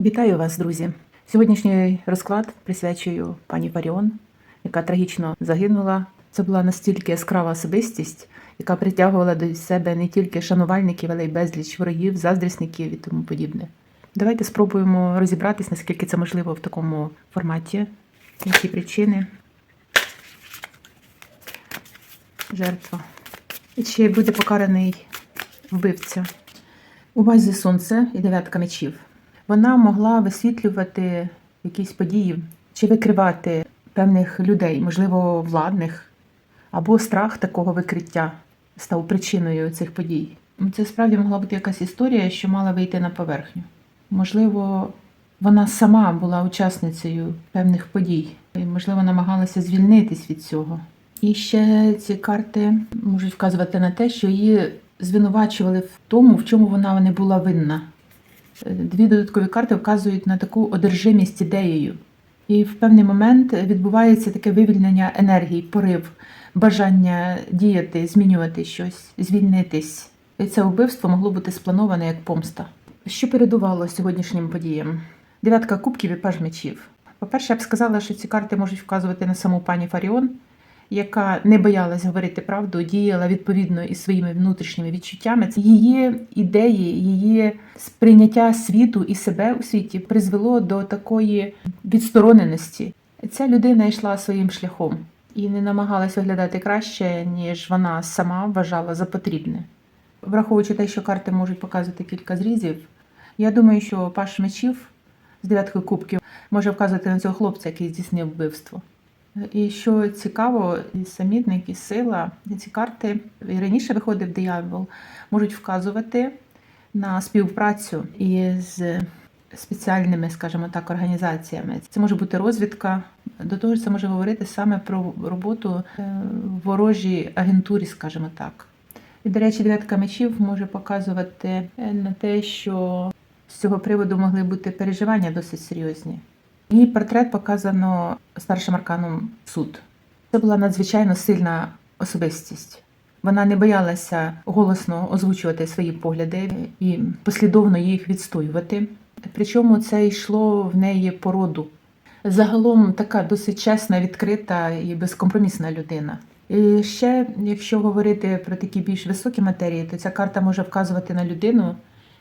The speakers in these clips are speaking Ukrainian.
Вітаю вас, друзі! Сьогоднішній розклад присвячую пані Фаріон, яка трагічно загинула. Це була настільки яскрава особистість, яка притягувала до себе не тільки шанувальників, але й безліч ворогів, заздрісників і тому подібне. Давайте спробуємо розібратись, наскільки це можливо в такому форматі, які причини. Жертва. І чи буде покараний вбивця? У вазі сонце і дев'ятка мечів. Вона могла висвітлювати якісь події чи викривати певних людей, можливо, владних, або страх такого викриття став причиною цих подій. Це справді могла бути якась історія, що мала вийти на поверхню. Можливо, вона сама була учасницею певних подій, і, можливо, намагалася звільнитись від цього. І ще ці карти можуть вказувати на те, що її звинувачували в тому, в чому вона не була винна. Дві додаткові карти вказують на таку одержимість ідеєю. І в певний момент відбувається таке вивільнення енергії, порив, бажання діяти, змінювати щось, звільнитись. І це вбивство могло бути сплановане як помста. Що передувало сьогоднішнім подіям? Дев'ятка кубків і паж мечів. По-перше, я б сказала, що ці карти можуть вказувати на саму пані Фаріон, яка не боялась говорити правду, діяла відповідно із своїми внутрішніми відчуттями. Це Її ідеї, її сприйняття світу і себе у світі призвело до такої відстороненості. Ця людина йшла своїм шляхом і не намагалась виглядати краще, ніж вона сама вважала за потрібне. Враховуючи те, що карти можуть показувати кілька зрізів, я думаю, що паш мечів з дев'яткою кубків може вказувати на цього хлопця, який здійснив вбивство. І що цікаво, і самітник, і сила, і ці карти і раніше виходив диявол, можуть вказувати на співпрацю із спеціальними, скажімо так, організаціями. Це може бути розвідка. До того ж, це може говорити саме про роботу е, в ворожій агентурі, скажімо так. І, до речі, дев'ятка мечів може показувати е, на те, що з цього приводу могли бути переживання досить серйозні. Її портрет показано старшим арканом суд. Це була надзвичайно сильна особистість. Вона не боялася голосно озвучувати свої погляди і послідовно їх відстоювати. Причому це йшло в неї по роду. Загалом така досить чесна, відкрита і безкомпромісна людина. І ще, якщо говорити про такі більш високі матерії, то ця карта може вказувати на людину,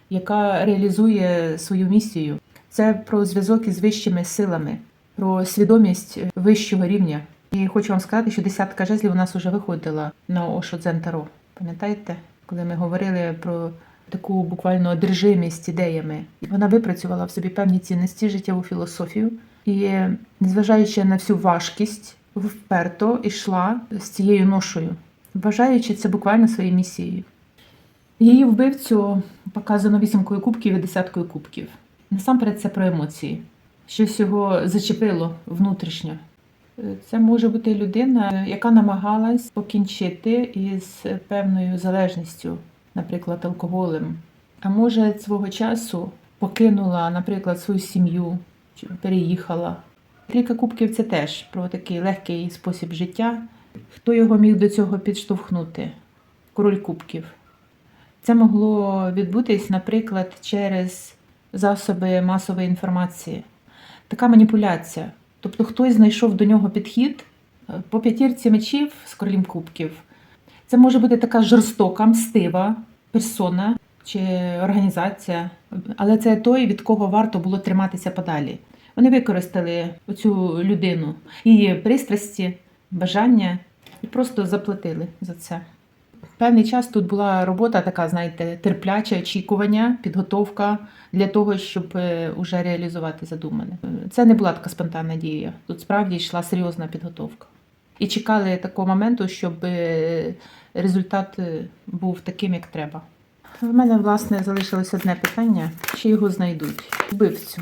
яка реалізує свою місію. Це про зв'язок із вищими силами, про свідомість вищого рівня. І хочу вам сказати, що десятка жезлів у нас вже виходила на Ошо Дзен Таро. Пам'ятаєте, коли ми говорили про таку буквально одержимість ідеями? Вона випрацювала в собі певні цінності, життєву філософію, і, незважаючи на всю важкість, вперто йшла з цією ношою, вважаючи це буквально своєю місією. Її вбивцю показано вісімкою кубків і десяткою кубків. Насамперед це про емоції. Щось його зачепило внутрішньо. Це може бути людина, яка намагалась покінчити із певною залежністю, наприклад, алкоголем. А може, свого часу покинула, наприклад, свою сім'ю чи переїхала. Трійка кубків це теж про такий легкий спосіб життя. Хто його міг до цього підштовхнути? Король кубків. Це могло відбутись, наприклад, через засоби масової інформації. Така маніпуляція. Тобто хтось знайшов до нього підхід е, по п'ятірці мечів з королем кубків. Це може бути така жорстока, мстива персона чи організація, але це той, від кого варто було триматися подалі. Вони використали цю людину, її пристрасті, бажання і просто заплатили за це. Певний час тут була робота така, знаєте, терпляче очікування, підготовка для того, щоб е, уже реалізувати задумане. Це не була така спонтанна дія. Тут справді йшла серйозна підготовка. І чекали такого моменту, щоб е, результат е, був таким, як треба. В мене, власне, залишилось одне питання: чи його знайдуть? Вбивцю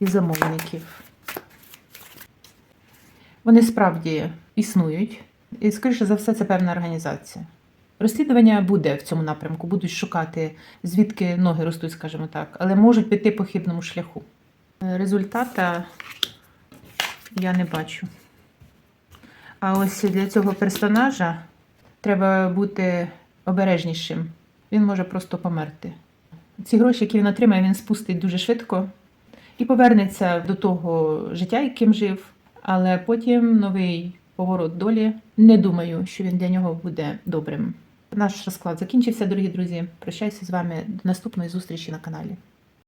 і замовників. Вони справді існують. І, скоріше за все, це певна організація. Розслідування буде в цьому напрямку, будуть шукати, звідки ноги ростуть, скажімо так, але можуть піти по хибному шляху. Результата я не бачу. А ось для цього персонажа треба бути обережнішим. Він може просто померти. ці гроші, які він отримає, він спустить дуже швидко і повернеться до того життя, яким жив. Але потім новий поворот долі. Не думаю, що він для нього буде добрим. Наш розклад закінчився, дорогі друзі. Прощаюся з вами до наступної зустрічі на каналі.